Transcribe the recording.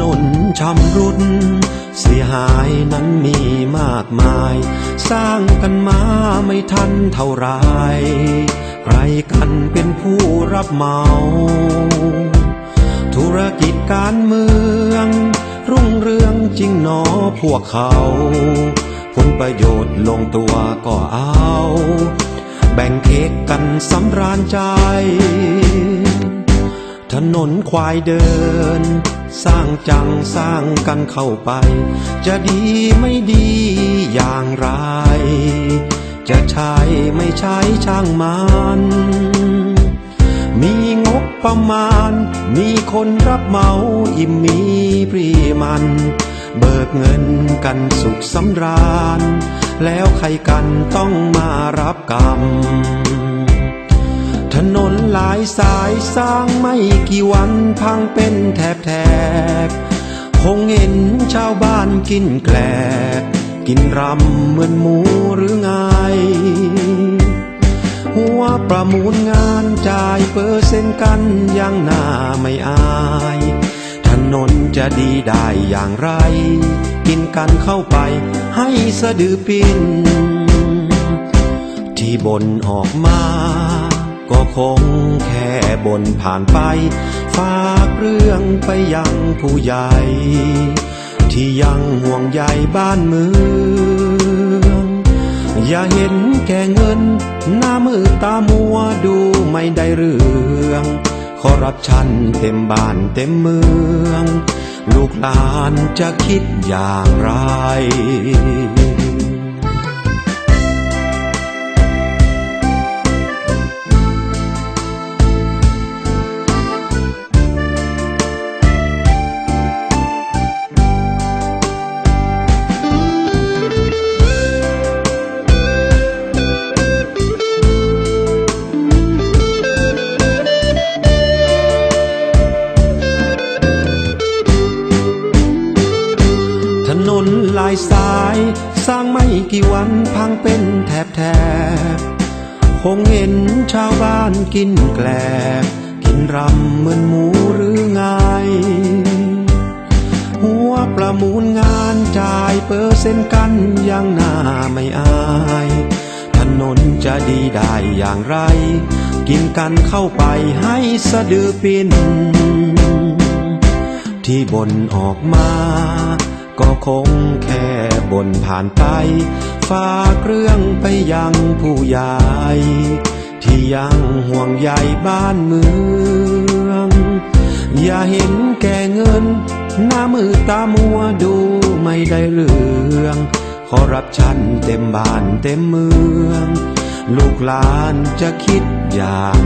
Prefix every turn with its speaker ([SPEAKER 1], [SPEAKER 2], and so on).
[SPEAKER 1] นนชำรุด เสียหายนั้นมีมากมาย สร้างกันมาไม่ทันเท่าไร ใครกันเป็นผู้รับเหมา ธุรกิจการเมือง รุ่งเรืองจริงหนอพวกเขา ผลประโยชน์ลงตัวก็เอา แบ่งเค้กกันสำราญใจ ถนนควายเดิน สร้างจังสร้างกันเข้าไป จะดีไม่ดีอย่างไร จะใช้ไม่ใช้ช่างมัน มีงบประมาณ มีคนรับเหมาอิ่มมีปรีมัน เบิกเงินกันสุขสำราญ แล้วใครกันต้องมารับกรรม ถนนหลายสายสร้างไม่กี่วันพังเป็นแถบแถบคงเห็นชาวบ้านกินแกลบกินรำเหมือนหมูหรือไง หัวประมูลงานจ่ายเปอร์เซ็นต์กันยังหน้าไม่อาย ถนนจะดีได้อย่างไร กินกันเข้าไปให้สะดือปิ้นที่บนออกมา ก็คงแค่บนผ่านไป ฝากเรื่องไปยังผู้ใหญ่ ที่ยังห่วงใยบ้านเมือง อย่าเห็นแก่เงิน หน้ามือตามัวดูไม่ได้เรื่องคอร์รัปชันเต็มบ้านเต็มเมือง ลูกหลานจะคิดอย่างไร ลายสาย สร้างไม่กี่วันพังเป็นแถบแถบคงเห็นชาวบ้านกินแกลบ กินรำเหมือนหมูหรือไง หัวประมูลงานจ่ายเปอร์เซ็นต์กันยังหน้าไม่อายถนนจะดีได้อย่างไร กินกันเข้าไปให้สะดือปินที่บนออกมา ก็คงแค่บนผ่านไป ฝากเรื่องไปยังผู้ใหญ่ที่ยังห่วงใยบ้านเมือง อย่าเห็นแก่เงิน หน้ามือตามัวดูไม่ได้เรื่องคอร์รัปชันเต็มบ้านเต็มเมือง ลูกหลานจะคิดอย่าง